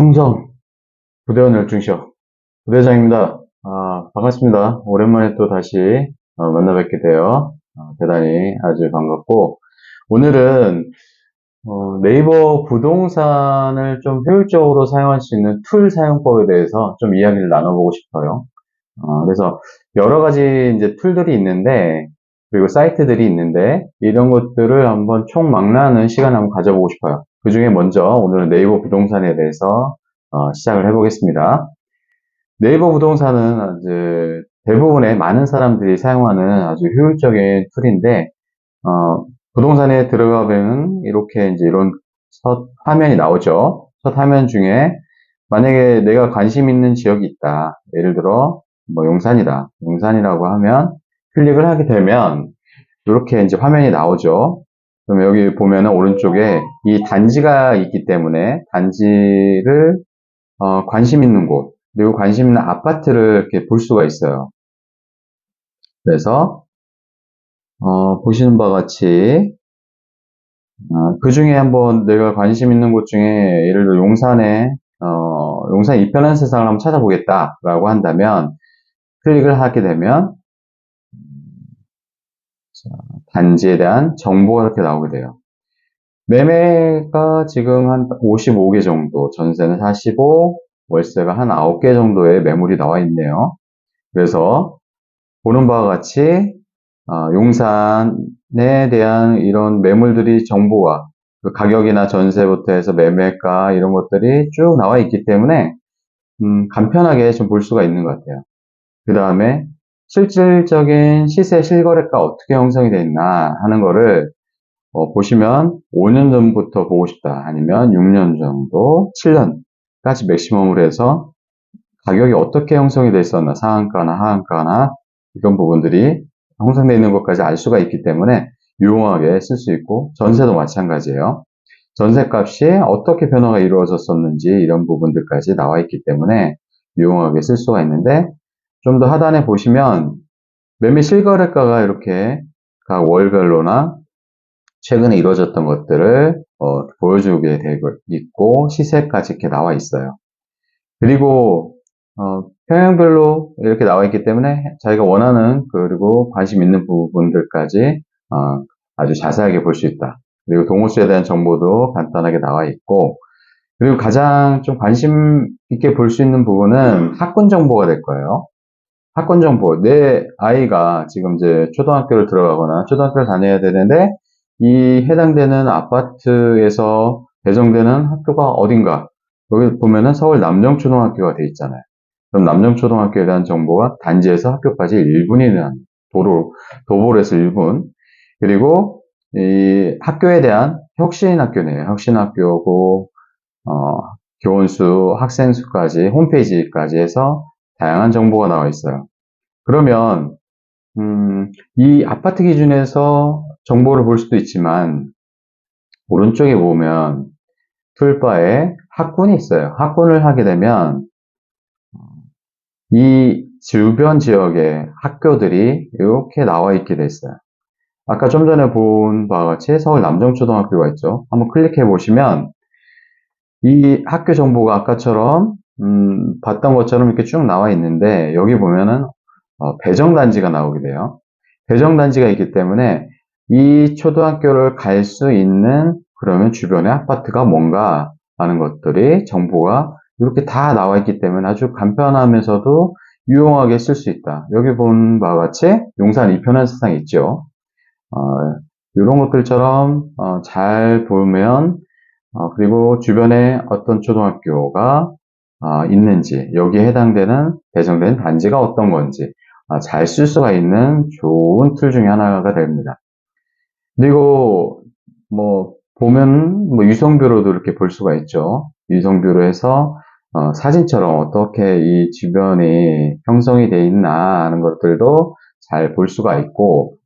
충성 부대원 열중시어 부대장입니다. 아, 반갑습니다. 오랜만에 또 다시 어, 만나 뵙게 되어 어, 대단히 아주 반갑고 오늘은 어, 네이버 부동산을 좀 효율적으로 사용할 수 있는 툴 사용법에 대해서 좀 이야기를 나눠보고 싶어요. 어, 그래서 여러 가지 이제 툴들이 있는데 그리고 사이트들이 있는데 이런 것들을 한번 총망라하는 시간을 한번 가져보고 싶어요. 그 중에 먼저 오늘은 네이버 부동산에 대해서 어, 시작을 해보겠습니다. 네이버 부동산은 이제 대부분의 많은 사람들이 사용하는 아주 효율적인 툴인데 어, 부동산에 들어가면 이렇게 이제 이런 첫 화면이 나오죠. 첫 화면 중에 만약에 내가 관심 있는 지역이 있다. 예를 들어 뭐 용산이다. 용산이라고 하면 클릭을 하게 되면 이렇게 이제 화면이 나오죠. 그러면 여기 보면은 오른쪽에 이 단지가 있기 때문에 단지를 어, 관심 있는 곳 그리고 관심 있는 아파트를 이렇게 볼 수가 있어요. 그래서 어, 보시는 바와 같이 어, 그 중에 한번 내가 관심 있는 곳 중에 예를 들어 용산에 어, 용산 이편한 세상을 한번 찾아보겠다라고 한다면 클릭을 하게 되면 자, 단지에 대한 정보가 이렇게 나오게 돼요. 매매가 지금 한 55개 정도, 전세는 45, 월세가 한 9개 정도의 매물이 나와 있네요. 그래서 보는 바와 같이 어, 용산에 대한 이런 매물들이 정보가 그 가격이나 전세부터 해서 매매가 이런 것들이 쭉 나와 있기 때문에 음, 간편하게 좀 볼 수가 있는 것 같아요. 그 다음에 실질적인 시세 실거래가 어떻게 형성이 있나 하는 거를 어, 보시면 5년 전부터 보고 싶다 아니면 6년 정도 7년까지 맥시멈으로 해서 가격이 어떻게 형성이 되어 있었나 상한가나 하한가나 이런 부분들이 형성되어 있는 것까지 알 수가 있기 때문에 유용하게 쓸 수 있고 전세도 마찬가지예요. 전세값이 어떻게 변화가 이루어졌었는지 이런 부분들까지 나와 있기 때문에 유용하게 쓸 수가 있는데 좀 더 하단에 보시면 매매 실거래가가 이렇게 각 월별로나 최근에 이루어졌던 것들을 어, 보여주게 되고 있고 시세까지 이렇게 나와 있어요. 그리고 어, 평형별로 이렇게 나와 있기 때문에 자기가 원하는 그리고 관심 있는 부분들까지 어, 아주 자세하게 볼 수 있다. 그리고 동호수에 대한 정보도 간단하게 나와 있고 그리고 가장 좀 관심 있게 볼 수 있는 부분은 학군 정보가 될 거예요. 학군 정보. 내 아이가 지금 이제 초등학교를 들어가거나 초등학교를 다녀야 되는데 이 해당되는 아파트에서 배정되는 학교가 어딘가. 여기 보면은 서울 남정초등학교가 돼 있잖아요. 그럼 남정초등학교에 대한 정보가 단지에서 학교까지 1분이면 도로, 도보에서 1분. 그리고 이 학교에 대한 혁신학교네요. 혁신학교고, 어, 교원수, 학생수까지, 홈페이지까지 해서 다양한 정보가 나와 있어요. 그러면, 음, 이 아파트 기준에서 정보를 볼 수도 있지만, 오른쪽에 보면 툴바에 학군이 있어요. 학군을 하게 되면, 이 주변 지역의 학교들이 이렇게 나와 있게 돼 있어요. 아까 좀 전에 본 바와 같이 서울 남정초등학교가 있죠. 한번 클릭해 보시면 이 학교 정보가 아까처럼 음, 봤던 것처럼 이렇게 쭉 나와 있는데 여기 보면은 어, 배정단지가 나오게 돼요. 배정단지가 있기 때문에 이 초등학교를 갈 수 있는 그러면 주변에 아파트가 뭔가 하는 것들이 정보가 이렇게 다 나와 있기 때문에 아주 간편하면서도 유용하게 쓸 수 있다. 여기 본 바와 같이 용산 이편한 세상 있죠. 어, 이런 것들처럼 어, 잘 보면 어, 그리고 주변에 어떤 초등학교가 어, 있는지 여기에 해당되는 배정된 단지가 어떤 건지 어, 잘 쓸 수가 있는 좋은 툴 중에 하나가 됩니다. 그리고 뭐 보면 뭐 유성뷰로도 이렇게 볼 수가 있죠. 유성뷰로 해서 어, 사진처럼 어떻게 이 주변이 형성이 되어 있나 하는 것들도 잘 볼 수가 있고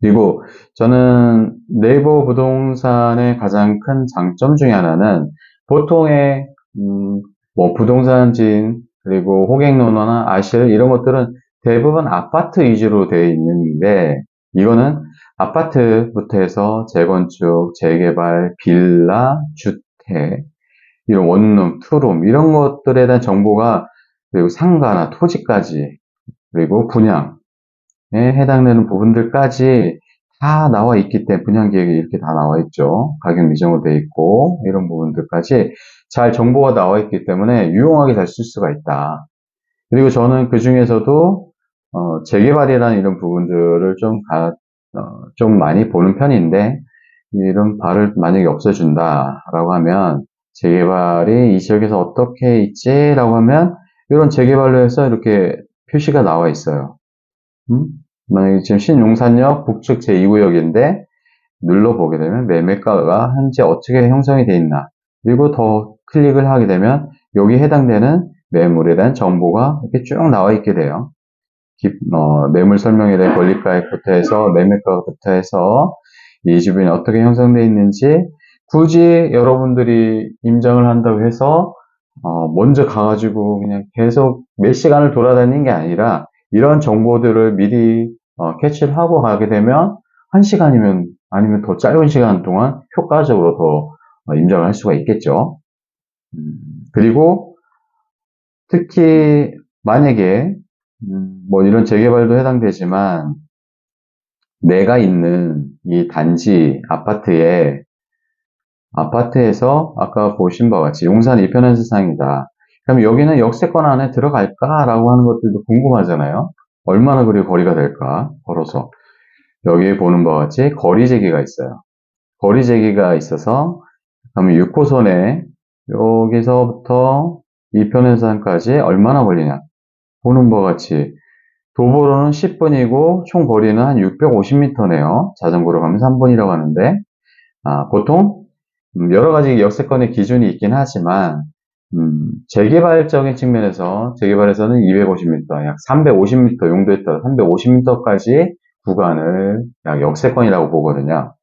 그리고 저는 네이버 부동산의 가장 큰 장점 중에 하나는 보통의 음, 뭐 부동산진 그리고 호갱노노나 아실 이런 것들은 대부분 아파트 위주로 되어 있는데 이거는 아파트부터 해서 재건축, 재개발, 빌라, 주택 이런 원룸, 투룸 이런 것들에 대한 정보가 그리고 상가나 토지까지 그리고 분양에 해당되는 부분들까지 다 나와 있기 때문에 분양 계획에 이렇게 다 나와 있죠. 가격 미정으로 되어 있고 이런 부분들까지 잘 정보가 나와 있기 때문에 유용하게 잘 쓸 수가 있다. 그리고 저는 그 중에서도 어, 재개발이라는 이런 부분들을 좀, 가, 어, 좀 많이 보는 편인데 이런 발을 만약에 없애준다라고 하면 재개발이 이 지역에서 어떻게 있지라고 하면 이런 재개발로 해서 이렇게 표시가 나와 있어요. 음? 만약에 지금 신용산역 북측 제2구역인데 눌러보게 되면 매매가가 현재 어떻게 형성이 되어 있나 그리고 더 클릭을 하게 되면 여기 해당되는 매물에 대한 정보가 이렇게 쭉 나와 있게 돼요. 어, 매물 설명에 대한 권리가액부터 해서 매매가부터 해서 이 주변이 어떻게 형성되어 있는지 굳이 여러분들이 임장을 한다고 해서 어, 먼저 가가지고 그냥 계속 몇 시간을 돌아다니는 게 아니라 이런 정보들을 미리 어, 캐치를 하고 가게 되면 한 시간이면 아니면 더 짧은 시간 동안 효과적으로 더 어, 임장을 할 수가 있겠죠. 음, 그리고 특히 만약에 음, 뭐 이런 재개발도 해당되지만 내가 있는 이 단지 아파트에 아파트에서 아까 보신 바와 같이 용산 2편한 세상이다. 그럼 여기는 역세권 안에 들어갈까라고 하는 것들도 궁금하잖아요. 얼마나 그리 거리가 될까 걸어서 여기에 보는 바와 같이 거리 제기가 있어요. 거리 제기가 있어서 그러면 6호선에 여기서부터 2편해산까지 얼마나 걸리냐 보는 바와 같이 도보로는 10분이고 총 거리는 한 650m네요. 자전거로 가면 3분이라고 하는데 아, 보통 음, 여러 가지 역세권의 기준이 있긴 하지만 음, 재개발적인 측면에서 재개발에서는 250m, 약 350m 용도에 따라 350m까지 구간을 약 역세권이라고 보거든요.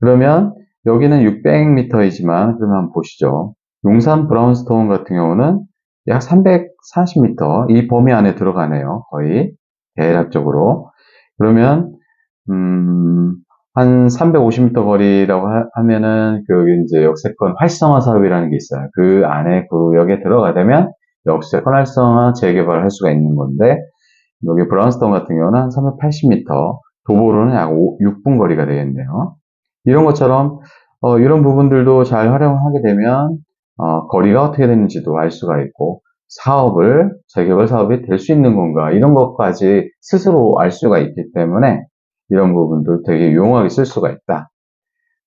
그러면 여기는 600m이지만 그러면 보시죠. 용산 브라운스톤 같은 경우는 약 340m 이 범위 안에 들어가네요. 거의 대략적으로. 그러면 음, 한 350m 거리라고 하, 면은 그 이제 역세권 활성화 사업이라는 게 있어요. 그 안에 구역에 들어가려면 역세권 활성화 재개발을 할 수가 있는 건데 여기 브라운스톤 같은 경우는 한 380m 도보로는 약 5, 6분 거리가 되겠네요. 이런 것처럼 어, 이런 부분들도 잘 활용하게 되면 어, 거리가 어떻게 되는지도 알 수가 있고 사업을 재개발 사업이 될 수 있는 건가 이런 것까지 스스로 알 수가 있기 때문에 이런 부분들 되게 유용하게 쓸 수가 있다.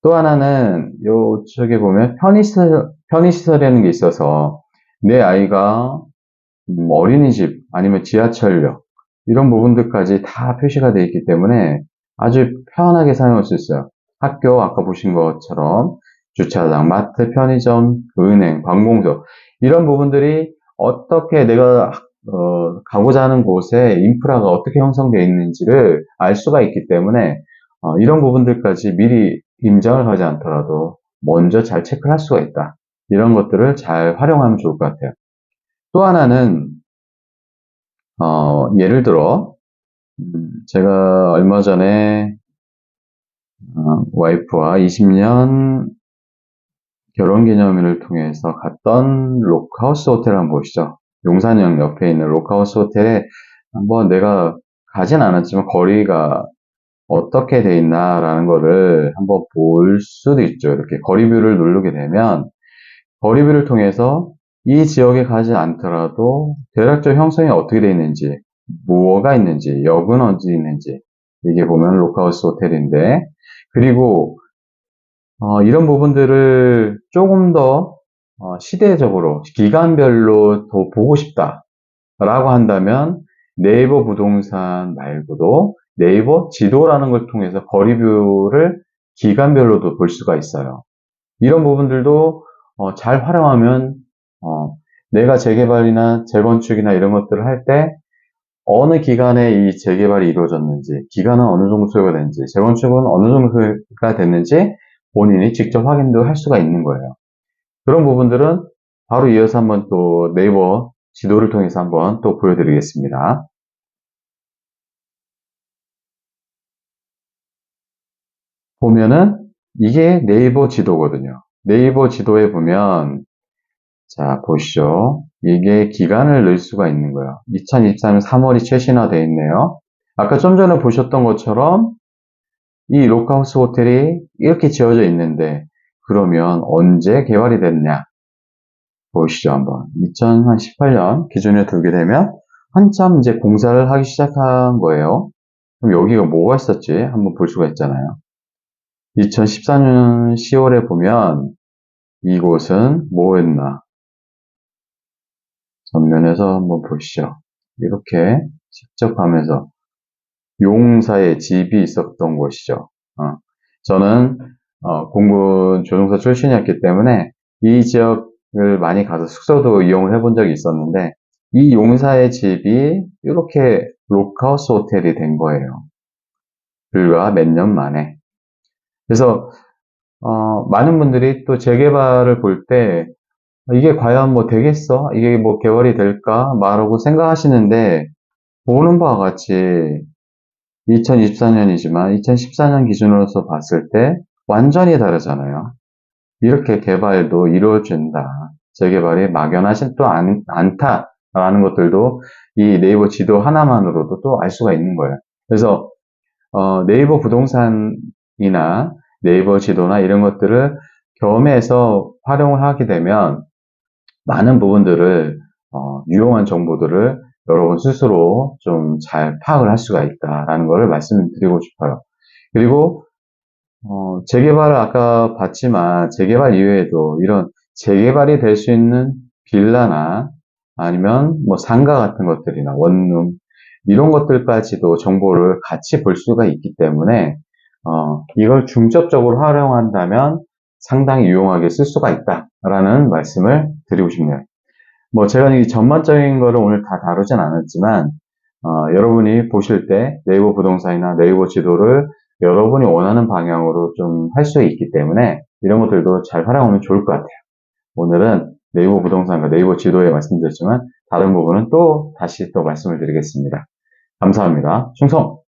또 하나는 이쪽에 보면 편의시설, 편의시설이라는 게 있어서 내 아이가 음, 어린이집 아니면 지하철역 이런 부분들까지 다 표시가 되어 있기 때문에 아주 편하게 사용할 수 있어요. 학교 아까 보신 것처럼 주차장, 마트, 편의점, 은행, 관공서 이런 부분들이 어떻게 내가 어, 가고자 하는 곳에 인프라가 어떻게 형성되어 있는지를 알 수가 있기 때문에 어, 이런 부분들까지 미리 임장을 하지 않더라도 먼저 잘 체크를 할 수가 있다. 이런 것들을 잘 활용하면 좋을 것 같아요. 또 하나는 어, 예를 들어 음, 제가 얼마 전에 어, 와이프와 20년 결혼 기념일을 통해서 갔던 로크하우스 호텔 한번 보시죠. 용산역 옆에 있는 로크하우스 호텔에 한번 내가 가진 않았지만 거리가 어떻게 돼 있나라는 거를 한번 볼 수도 있죠. 이렇게 거리뷰를 누르게 되면 거리뷰를 통해서 이 지역에 가지 않더라도 대략적 형성이 어떻게 되어 있는지, 뭐가 있는지, 역은 어디 있는지 이게 보면 로크하우스 호텔인데 그리고 어, 이런 부분들을 조금 더 어, 시대적으로 기간별로 더 보고 싶다라고 한다면 네이버 부동산 말고도 네이버 지도라는 걸 통해서 거리뷰를 기간별로도 볼 수가 있어요. 이런 부분들도 어, 잘 활용하면 어, 내가 재개발이나 재건축이나 이런 것들을 할 때 어느 기간에 이 재개발이 이루어졌는지, 기간은 어느 정도 소요가 됐는지, 재건축은 어느 정도 소요가 됐는지 본인이 직접 확인도 할 수가 있는 거예요. 그런 부분들은 바로 이어서 한번 또 네이버 지도를 통해서 한번 또 보여드리겠습니다. 보면은 이게 네이버 지도거든요. 네이버 지도에 보면 자, 보시죠. 이게 기간을 넣을 수가 있는 거예요. 2023년 3월이 최신화되어 있네요. 아까 좀 전에 보셨던 것처럼 이 로카우스 호텔이 이렇게 지어져 있는데 그러면 언제 개발이 됐냐? 보시죠, 한번. 2018년 기준에 두게 되면 한참 이제 공사를 하기 시작한 거예요. 그럼 여기가 뭐가 있었지? 한번 볼 수가 있잖아요. 2014년 10월에 보면 이곳은 뭐였나? 전면에서 한번 보시죠. 이렇게 직접 하면서 용사의 집이 있었던 곳이죠. 어, 저는 어, 공군 조종사 출신이었기 때문에 이 지역을 많이 가서 숙소도 이용을 해본 적이 있었는데 이 용사의 집이 이렇게 록하우스 호텔이 된 거예요. 불과 몇 년 만에. 그래서 어, 많은 분들이 또 재개발을 볼 때 이게 과연 뭐 되겠어? 이게 뭐 개발이 될까? 말하고 생각하시는데 보는 바와 같이 2024년이지만 2014년 기준으로서 봤을 때 완전히 다르잖아요. 이렇게 개발도 이루어진다. 재개발이 막연하진 또 않, 않다라는 것들도 이 네이버 지도 하나만으로도 또 알 수가 있는 거예요. 그래서 어, 네이버 부동산이나 네이버 지도나 이런 것들을 겸해서 활용을 하게 되면 많은 부분들을 어, 유용한 정보들을 여러분 스스로 좀 잘 파악을 할 수가 있다라는 것을 말씀드리고 싶어요. 그리고 어, 재개발을 아까 봤지만 재개발 이외에도 이런 재개발이 될 수 있는 빌라나 아니면 뭐 상가 같은 것들이나 원룸 이런 것들까지도 정보를 같이 볼 수가 있기 때문에 어, 이걸 중점적으로 활용한다면 상당히 유용하게 쓸 수가 있다라는 말씀을 드리고 싶네요. 뭐 제가 이 전반적인 거를 오늘 다 다루진 않았지만 어, 여러분이 보실 때 네이버 부동산이나 네이버 지도를 여러분이 원하는 방향으로 좀 할 수 있기 때문에 이런 것들도 잘 활용하면 좋을 것 같아요. 오늘은 네이버 부동산과 네이버 지도에 말씀드렸지만 다른 부분은 또 다시 또 말씀을 드리겠습니다. 감사합니다. 충성!